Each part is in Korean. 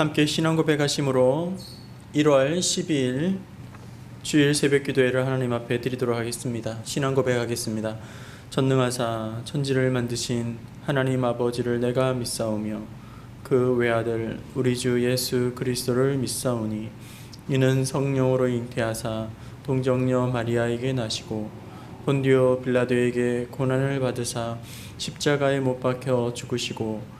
함께 신앙 고백하심으로 1월 12일 주일 새벽 기도회를 하나님 앞에 드리도록 하겠습니다. 신앙 고백하겠습니다. 전능하사 천지를 만드신 하나님 아버지를 내가 믿사오며 그 외아들 우리 주 예수 그리스도를 믿사오니 이는 성령으로 잉태하사 동정녀 마리아에게 나시고 본디오 빌라도에게 고난을 받으사 십자가에 못 박혀 죽으시고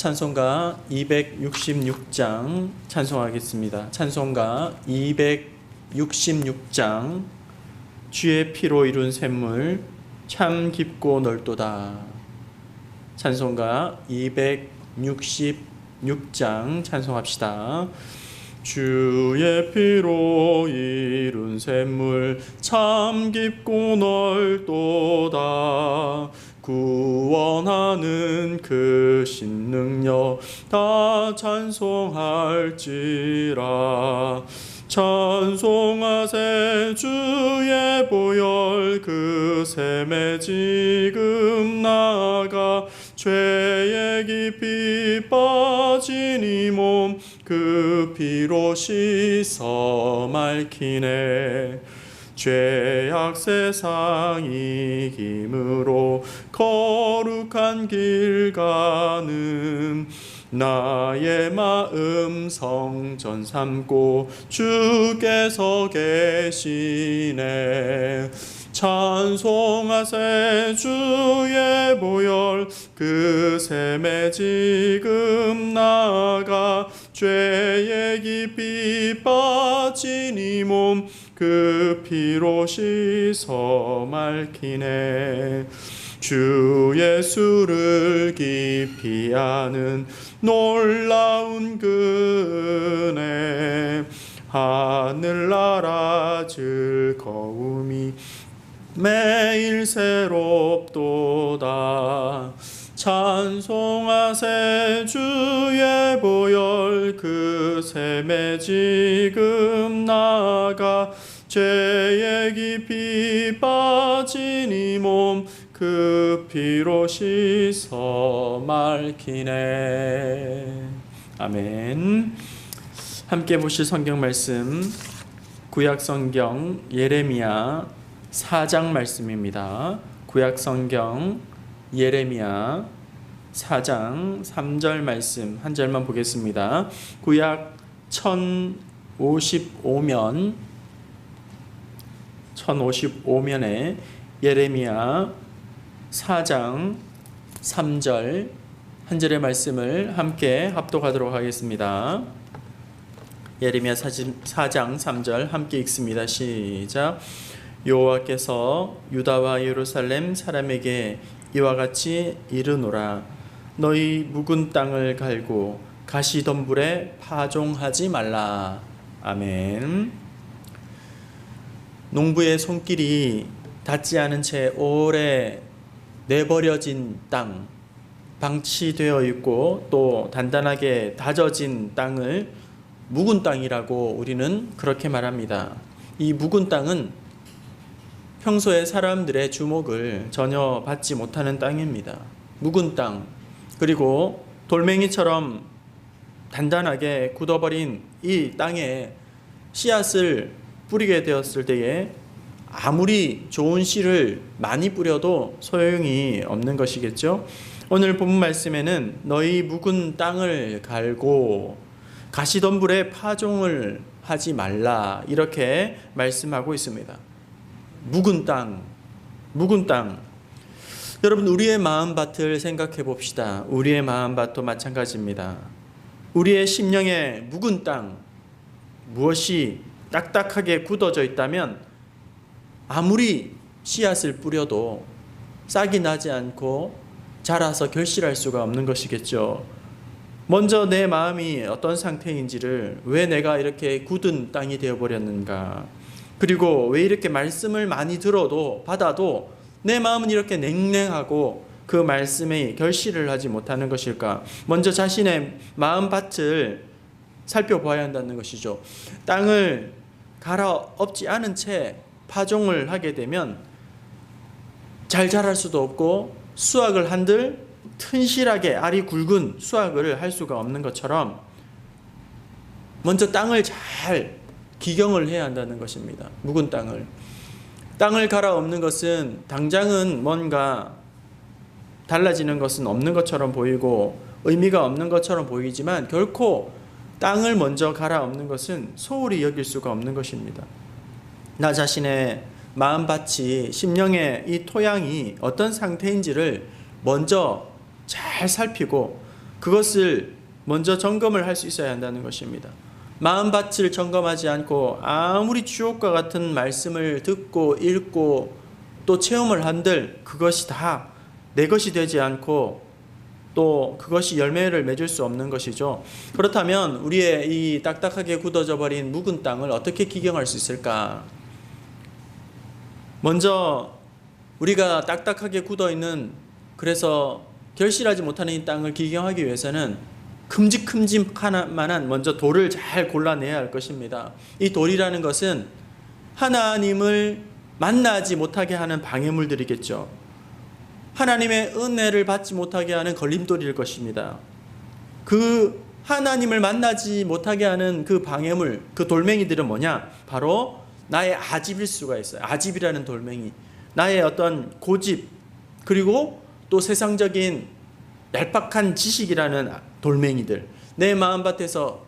찬송가 266장 찬송하겠습니다. 찬송가 266장 주의 피로 이룬 샘물 참 깊고 넓도다. 찬송가 266장 찬송합시다. 주의 피로 이룬 샘물 참 깊고 넓도다 구원하는 그 신능력 다 찬송할지라. 찬송하세 주의 보혈 그 샘에 지금 나가 죄에 깊이 빠진 이 몸 그 피로 씻어 맑히네 죄악 세상 이김으로 거룩한 길 가는 나의 마음 성전 삼고 주께서 계시네. 찬송하세 주의 보혈 그 샘에 지금 나가 죄에 깊이 빠진 이몸그 피로 씻어 맑히네. 주 예수를 깊이 아는 놀라운 그네. 하늘나라 즐거움이 매일 새롭도다 찬송하세 주의 보혈 그 샘에 지금 나가 죄에 깊이 빠진 이 몸 그 피로 씻어 맑히네 아멘 함께 보실 성경 말씀 구약 성경 예레미야 4장 말씀입니다. 구약 성경 예레미야 4장 3절 말씀 한 절만 보겠습니다. 구약 1055면 1055면에 예레미야 4장 3절 한 절의 말씀을 함께 합독하도록 하겠습니다. 예레미야 4장 3절 함께 읽습니다. 시작. 여호와께서 유다와 예루살렘 사람에게 이와 같이 이르노라 너희 묵은 땅을 갈고 가시덤불에 파종하지 말라. 아멘. 농부의 손길이 닿지 않은 채 오래 내버려진 땅, 방치되어 있고 또 단단하게 다져진 땅을 묵은 땅이라고 우리는 그렇게 말합니다. 이 묵은 땅은 평소에 사람들의 주목을 전혀 받지 못하는 땅입니다. 묵은 땅, 그리고 돌멩이처럼 단단하게 굳어버린 이 땅에 씨앗을 뿌리게 되었을 때에 아무리 좋은 씨를 많이 뿌려도 소용이 없는 것이겠죠. 오늘 본 말씀에는 너희 묵은 땅을 갈고 가시덤불에 파종을 하지 말라 이렇게 말씀하고 있습니다. 묵은 땅, 묵은 땅. 여러분 우리의 마음밭을 생각해 봅시다. 우리의 마음밭도 마찬가지입니다. 우리의 심령의 묵은 땅 무엇이 딱딱하게 굳어져 있다면 아무리 씨앗을 뿌려도 싹이 나지 않고 자라서 결실할 수가 없는 것이겠죠. 먼저 내 마음이 어떤 상태인지를 왜 내가 이렇게 굳은 땅이 되어 버렸는가? 그리고 왜 이렇게 말씀을 많이 들어도 받아도 내 마음은 이렇게 냉랭하고 그 말씀에 결실을 하지 못하는 것일까? 먼저 자신의 마음밭을 살펴봐야 한다는 것이죠. 땅을 갈아엎지 않은 채 파종을 하게 되면 잘 자랄 수도 없고 수확을 한들 튼실하게 알이 굵은 수확을 할 수가 없는 것처럼 먼저 땅을 잘 기경을 해야 한다는 것입니다. 묵은 땅을. 땅을 갈아엎는 것은 당장은 뭔가 달라지는 것은 없는 것처럼 보이고 의미가 없는 것처럼 보이지만 결코 땅을 먼저 갈아엎는 것은 소홀히 여길 수가 없는 것입니다. 나 자신의 마음밭이 심령의 이 토양이 어떤 상태인지를 먼저 잘 살피고 그것을 먼저 점검을 할 수 있어야 한다는 것입니다. 마음밭을 점검하지 않고 아무리 주옥과 같은 말씀을 듣고 읽고 또 체험을 한들 그것이 다 내 것이 되지 않고 또 그것이 열매를 맺을 수 없는 것이죠. 그렇다면 우리의 이 딱딱하게 굳어져 버린 묵은 땅을 어떻게 기경할 수 있을까? 먼저 우리가 딱딱하게 굳어 있는 그래서 결실하지 못하는 이 땅을 기경하기 위해서는 큼직큼직한 만한 먼저 돌을 잘 골라내야 할 것입니다. 이 돌이라는 것은 하나님을 만나지 못하게 하는 방해물들이겠죠. 하나님의 은혜를 받지 못하게 하는 걸림돌일 것입니다. 그 하나님을 만나지 못하게 하는 그 방해물, 그 돌멩이들은 뭐냐? 바로 나의 아집일 수가 있어요. 아집이라는 돌멩이. 나의 어떤 고집, 그리고 또 세상적인 얄팍한 지식이라는 돌멩이들. 내 마음밭에서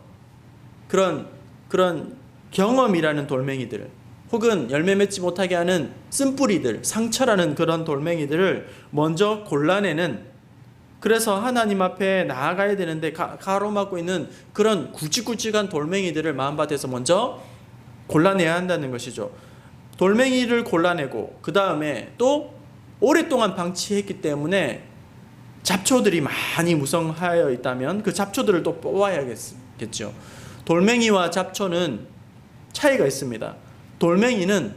그런, 그런 경험이라는 돌멩이들. 혹은 열매 맺지 못하게 하는 쓴뿌리들, 상처라는 그런 돌멩이들을 먼저 골라내는 그래서 하나님 앞에 나아가야 되는데 가, 가로막고 있는 그런 굵직굵직한 돌멩이들을 마음밭에서 먼저 골라내야 한다는 것이죠. 돌멩이를 골라내고 그 다음에 또 오랫동안 방치했기 때문에 잡초들이 많이 무성하여 있다면 그 잡초들을 또 뽑아야겠죠. 돌멩이와 잡초는 차이가 있습니다. 돌멩이는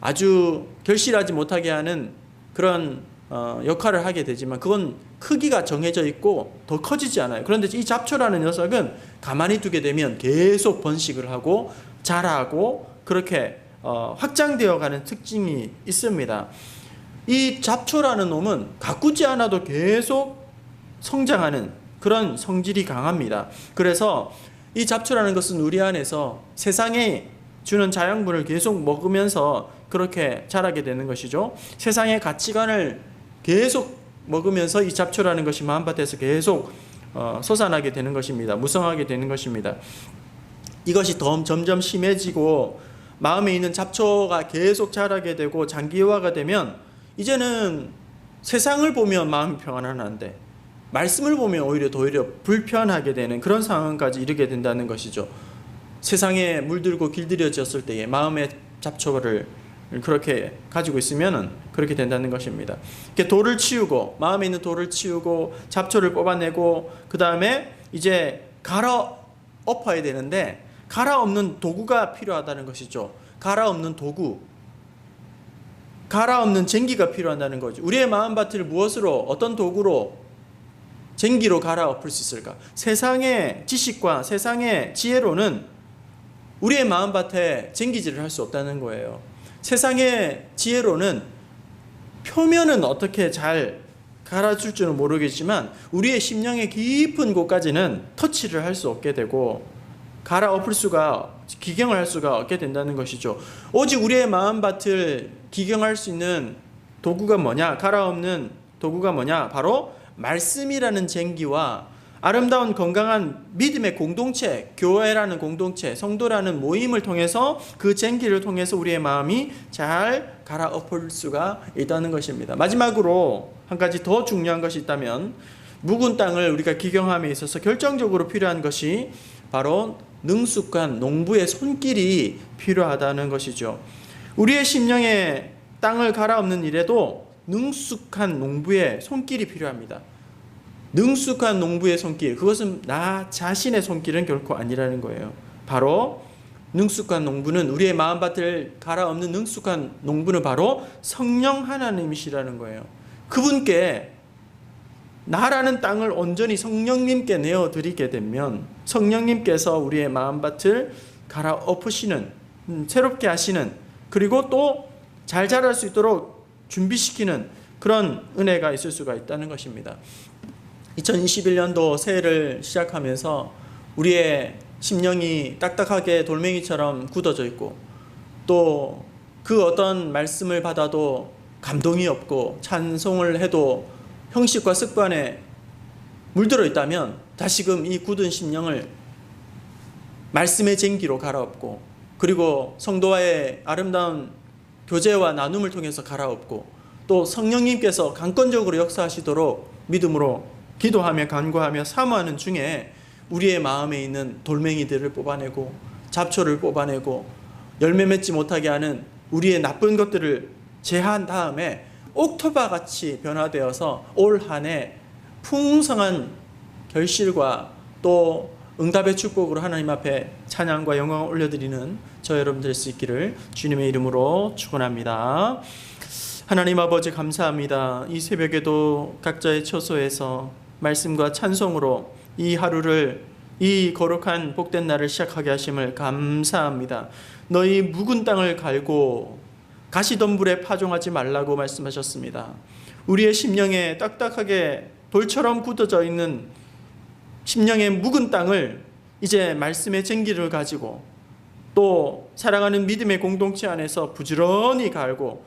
아주 결실하지 못하게 하는 그런 어, 역할을 하게 되지만 그건 크기가 정해져 있고 더 커지지 않아요. 그런데 이 잡초라는 녀석은 가만히 두게 되면 계속 번식을 하고 자라고 그렇게 어, 확장되어 가는 특징이 있습니다. 이 잡초라는 놈은 가꾸지 않아도 계속 성장하는 그런 성질이 강합니다. 그래서 이 잡초라는 것은 우리 안에서 세상에 주는 자양분을 계속 먹으면서 그렇게 자라게 되는 것이죠. 세상의 가치관을 계속 먹으면서 이 잡초라는 것이 마음밭에서 계속 어, 솟아나게 되는 것입니다. 무성하게 되는 것입니다. 이것이 더 점점 심해지고 마음에 있는 잡초가 계속 자라게 되고 장기화가 되면 이제는 세상을 보면 마음이 평안한데 말씀을 보면 오히려 더 오히려 불편하게 되는 그런 상황까지 이르게 된다는 것이죠. 세상에 물들고 길들여졌을 때에 마음의 잡초를 그렇게 가지고 있으면은 그렇게 된다는 것입니다. 이렇게 돌을 치우고 마음에 있는 돌을 치우고 잡초를 뽑아내고 그 다음에 이제 갈아 엎어야 되는데 갈아 엎는 도구가 필요하다는 것이죠. 갈아 엎는 도구, 갈아 엎는 쟁기가 필요하다는 거죠. 우리의 마음밭을 무엇으로 어떤 도구로 쟁기로 갈아 엎을 수 있을까? 세상의 지식과 세상의 지혜로는 우리의 마음밭에 쟁기질을 할 수 없다는 거예요. 세상의 지혜로는 표면은 어떻게 잘 갈아줄 줄은 모르겠지만 우리의 심령의 깊은 곳까지는 터치를 할 수 없게 되고 갈아 엎을 수가 기경을 할 수가 없게 된다는 것이죠. 오직 우리의 마음밭을 기경할 수 있는 도구가 뭐냐? 갈아 엎는 도구가 뭐냐? 바로 말씀이라는 쟁기와 아름다운 건강한 믿음의 공동체, 교회라는 공동체, 성도라는 모임을 통해서 그 쟁기를 통해서 우리의 마음이 잘 갈아엎을 수가 있다는 것입니다. 마지막으로 한 가지 더 중요한 것이 있다면 묵은 땅을 우리가 기경함에 있어서 결정적으로 필요한 것이 바로 능숙한 농부의 손길이 필요하다는 것이죠. 우리의 심령에 땅을 갈아엎는 일에도 능숙한 농부의 손길이 필요합니다. 능숙한 농부의 손길, 그것은 나 자신의 손길은 결코 아니라는 거예요. 바로 능숙한 농부는 우리의 마음밭을 갈아엎는 능숙한 농부는 바로 성령 하나님이시라는 거예요. 그분께 나라는 땅을 온전히 성령님께 내어 드리게 되면 성령님께서 우리의 마음밭을 갈아엎으시는 음, 새롭게 하시는 그리고 또 잘 자랄 수 있도록 준비시키는 그런 은혜가 있을 수가 있다는 것입니다. 2021년도 새해를 시작하면서 우리의 심령이 딱딱하게 돌멩이처럼 굳어져 있고 또 그 어떤 말씀을 받아도 감동이 없고 찬송을 해도 형식과 습관에 물들어 있다면 다시금 이 굳은 심령을 말씀의 쟁기로 갈아엎고 그리고 성도와의 아름다운 교제와 나눔을 통해서 갈아엎고 또 성령님께서 강권적으로 역사하시도록 믿음으로 기도하며 간구하며 사모하는 중에 우리의 마음에 있는 돌멩이들을 뽑아내고 잡초를 뽑아내고 열매 맺지 못하게 하는 우리의 나쁜 것들을 제한 다음에 옥토바 같이 변화되어서 올 한 해 풍성한 결실과 또 응답의 축복으로 하나님 앞에 찬양과 영광을 올려드리는 저 여러분 될 수 있기를 주님의 이름으로 축원합니다. 하나님 아버지 감사합니다. 이 새벽에도 각자의 처소에서 말씀과 찬송으로 이 하루를 이 거룩한 복된 날을 시작하게 하심을 감사합니다. 너희 묵은 땅을 갈고 가시덤불에 파종하지 말라고 말씀하셨습니다. 우리의 심령에 딱딱하게 돌처럼 굳어져 있는 심령의 묵은 땅을 이제 말씀의 쟁기를 가지고 또 사랑하는 믿음의 공동체 안에서 부지런히 갈고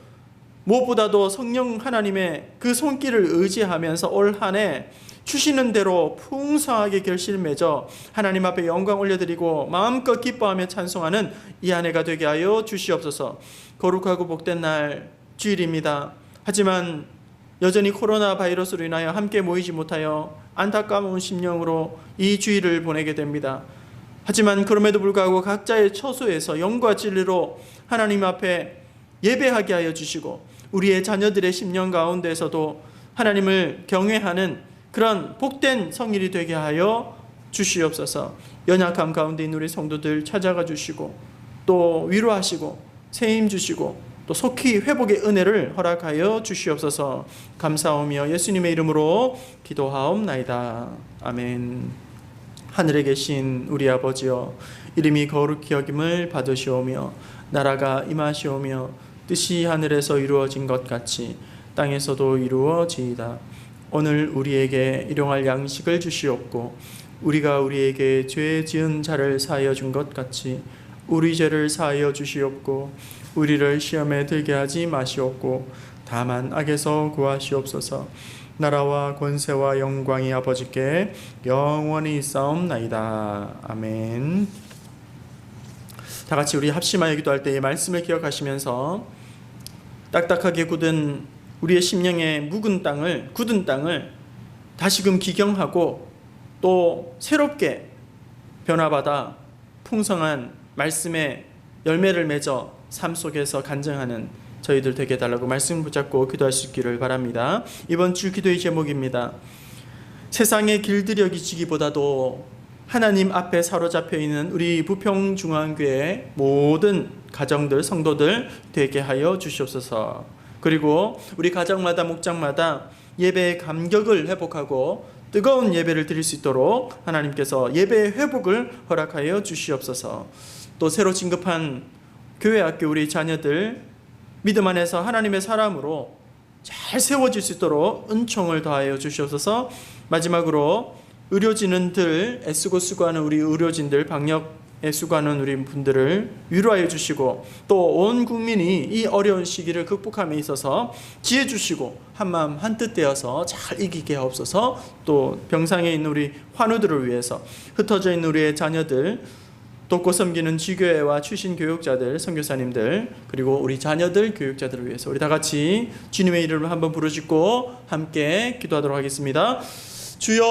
무엇보다도 성령 하나님의 그 손길을 의지하면서 올 한해 주시는 대로 풍성하게 결실 맺어 하나님 앞에 영광 올려드리고 마음껏 기뻐하며 찬송하는 이 한 해가 되게 하여 주시옵소서 거룩하고 복된 날 주일입니다. 하지만 여전히 코로나 바이러스로 인하여 함께 모이지 못하여 안타까운 심령으로 이 주일을 보내게 됩니다. 하지만 그럼에도 불구하고 각자의 처소에서 영과 진리로 하나님 앞에 예배하게 하여 주시고 우리의 자녀들의 심령 가운데서도 하나님을 경외하는 그런 복된 성일이 되게 하여 주시옵소서. 연약함 가운데 있는 우리 성도들 찾아가 주시고 또 위로하시고 세임 주시고 또 속히 회복의 은혜를 허락하여 주시옵소서. 감사하며 예수님의 이름으로 기도하옵나이다. 아멘. 하늘에 계신 우리 아버지여 이름이 거룩히 여김을 받으시오며 나라가 임하시오며 뜻이 하늘에서 이루어진 것 같이 땅에서도 이루어지이다. 오늘 우리에게 일용할 양식을 주시옵고 우리가 우리에게 죄 지은 자를 사하여 준 것 같이 우리 죄를 사하여 주시옵고 우리를 시험에 들게 하지 마시옵고 다만 악에서 구하시옵소서. 나라와 권세와 영광이 아버지께 영원히 있사옵나이다. 아멘. 다 같이 우리 합심하여 기도할 때의 말씀을 기억하시면서 딱딱하게 굳은 우리의 심령의 묵은 땅을 굳은 땅을 다시금 기경하고 또 새롭게 변화받아 풍성한 말씀의 열매를 맺어 삶 속에서 간증하는 저희들 되게 해달라고 말씀 붙잡고 기도할 수 있기를 바랍니다. 이번 주 기도의 제목입니다. 세상의 길들여 기치기보다도 하나님 앞에 사로잡혀 있는 우리 부평중앙교회 모든 가정들 성도들 되게 하여 주시옵소서. 그리고 우리 가정마다 목장마다 예배의 감격을 회복하고 뜨거운 예배를 드릴 수 있도록 하나님께서 예배의 회복을 허락하여 주시옵소서. 또 새로 진급한 교회 학교 우리 자녀들 믿음 안에서 하나님의 사람으로 잘 세워질 수 있도록 은총을 더하여 주시옵소서. 마지막으로 의료진들 애쓰고 수고하는 우리 의료진들 방역에 수고하는 우리 분들을 위로하여 주시고 또 온 국민이 이 어려운 시기를 극복함에 있어서 지혜 주시고 한마음 한뜻 되어서 잘 이기게 하옵소서. 또 병상에 있는 우리 환우들을 위해서 흩어져 있는 우리의 자녀들 돕고 섬기는 지교회와 출신 교육자들, 선교사님들, 그리고 우리 자녀들, 교육자들을 위해서 우리 다 같이 주님의 이름을 한번 부르짖고 함께 기도하도록 하겠습니다. 주여